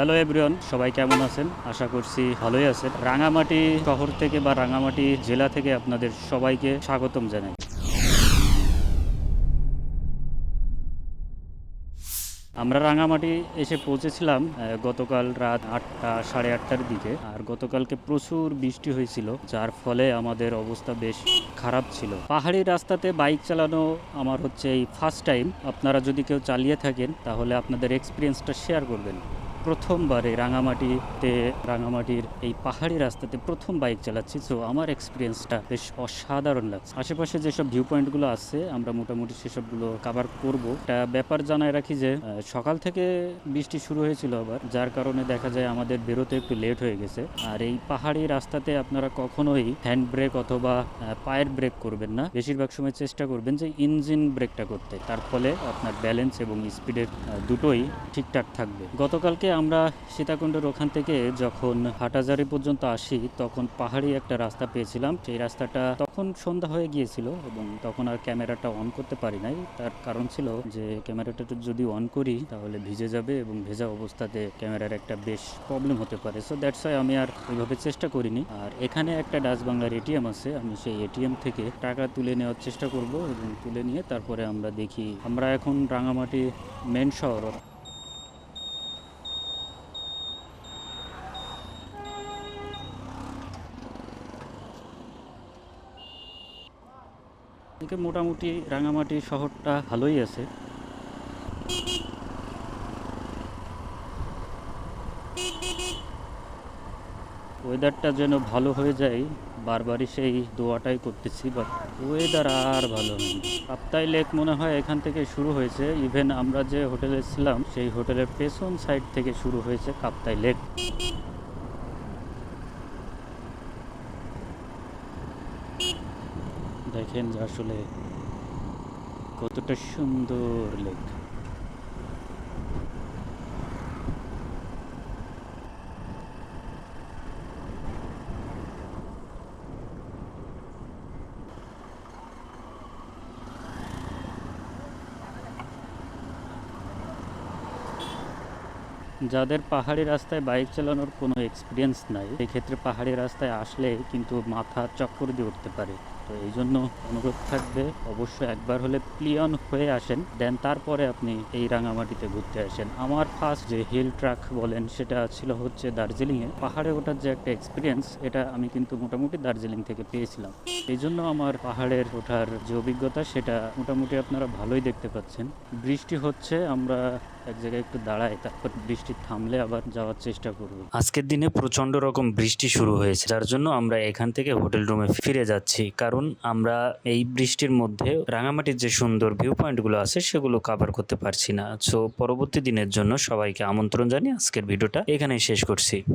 Hello everyone, সবাই কেমন আছেন? আশা করছি ভালোই আছেন। রাঙামাটি শহর থেকে বা রাঙামাটি জেলা থেকে আপনাদের সবাইকে স্বাগতম জানাই। আমরা রাঙামাটি এসে পৌঁছেছিলাম গতকাল রাত আটটা, সাড়ে আটটার দিকে। আর গতকালকে প্রচুর বৃষ্টি হয়েছিল, যার ফলে আমাদের অবস্থা বেশ খারাপ ছিল। পাহাড়ি রাস্তাতে বাইক চালানো আমার হচ্ছে এই ফার্স্ট টাইম আপনারা যদি কেউ চালিয়ে থাকেন, তাহলে আপনাদের এক্সপিরিয়েন্সটা শেয়ার করবেন। প্রথমবারে রাঙামাটিতে, রাঙামাটির এই পাহাড়ি রাস্তাতে প্রথম বাইক চালাচ্ছি। তো আমার এক্সপিরিয়েন্সটা বেশ অসাধারণ লাগছে। আশেপাশে যেসব ভিউ পয়েন্টগুলো আছে, আমরা মোটামুটি সেসবগুলো কাভার করব। একটা ব্যাপার জানায় রাখি যে সকাল থেকে বৃষ্টি শুরু হয়েছিল আবার, যার কারণে দেখা যায় আমাদের বেরোতে একটু লেট হয়ে গেছে। আর এই পাহাড়ি রাস্তাতে আপনারা কখনোই হ্যান্ড ব্রেক অথবা পায়ের ব্রেক করবেন না। বেশিরভাগ সময় চেষ্টা করবেন যে ইঞ্জিন ব্রেকটা করতে। তার ফলে আপনার ব্যালেন্স এবং স্পিডের দুটোই ঠিকঠাক থাকবে। গতকালকে আমরা সীতাকুণ্ডের ওখান থেকে যখন হাটাজারি পর্যন্ত আসি, তখন পাহাড়ি একটা রাস্তা পেয়েছিলাম। সেই রাস্তাটা তখন সন্ধ্যা হয়ে গিয়েছিল এবং তখন আর ক্যামেরাটা অন করতে পারি নাই। তার কারণ ছিল যে, ক্যামেরাটা যদি অন করি, তাহলে ভিজে যাবে এবং ভেজা অবস্থাতে ক্যামেরার একটা বেশ প্রবলেম হতে পারে। সো দ্যাটস ওয়াই আমি আর ওইভাবে চেষ্টা করিনি। আর এখানে একটা ডাচ বাংলার এটিএম আছে। আমি সেই এটিএম থেকে টাকা তুলে নেওয়ার চেষ্টা করব এবং তুলে নিয়ে তারপরে আমরা দেখি। আমরা এখন রাঙামাটি মেন শহর এদিকে মোটামুটি রাঙামাটি শহরটা ভালোই আছে। ওয়েদারটা যেন ভালো হয়ে যায়, বারবারই সেই দোয়াটাই করতেছি বাট ওয়েদার আর ভালো নেই লেক মনে হয় এখান থেকে শুরু হয়েছে। ইভেন আমরা যে হোটেলে ছিলাম, সেই হোটেলের পেছন সাইড থেকে শুরু হয়েছে কাপ্তাই লেক। দেখেন যে আসলে কতটা সুন্দর লেক। যাদের পাহাড়ি রাস্তায় বাইক চালানোর কোনো এক্সপিরিয়েন্স নাই এক্ষেত্রে পাহাড়ি রাস্তায় আসলে কিন্তু মাথা চক্কর দিয়ে উঠতে পারে। তো এই জন্য অনুরোধ থাকবে। অবশ্যই একবার হলে প্লিয়ন হয়ে আসেন, দেন তারপরে আপনি এই রাঙামাটিতে ঘুরতে আসেন। আমার ফার্স্ট যে হিল ট্রাক বলেন, সেটা ছিল হচ্ছে দার্জিলিংয়ে। পাহাড়ে ওঠার যে একটা এক্সপিরিয়েন্স এটা আমি কিন্তু মোটামুটি দার্জিলিং থেকে পেয়েছিলাম। এই জন্য আমার পাহাড়ের ওঠার যে অভিজ্ঞতা, সেটা মোটামুটি আপনারা ভালোই দেখতে পাচ্ছেন। বৃষ্টি হচ্ছে, আমরা এক জায়গায় একটু দাঁড়াই, তারপর বৃষ্টি থামলে আবার যাওয়ার চেষ্টা করব। আজকের দিনে প্রচণ্ড রকম বৃষ্টি শুরু হয়েছে, যার জন্য আমরা এখান থেকে হোটেল রুমে ফিরে যাচ্ছি। কারণ আমরা এই বৃষ্টির মধ্যে রাঙামাটির যে সুন্দর ভিউ পয়েন্টগুলো আছে সেগুলো কাভার করতে পারছি না। সো পরবর্তী দিনের জন্য সবাইকে আমন্ত্রণ জানিয়ে আজকের ভিডিওটা এখানেই শেষ করছি।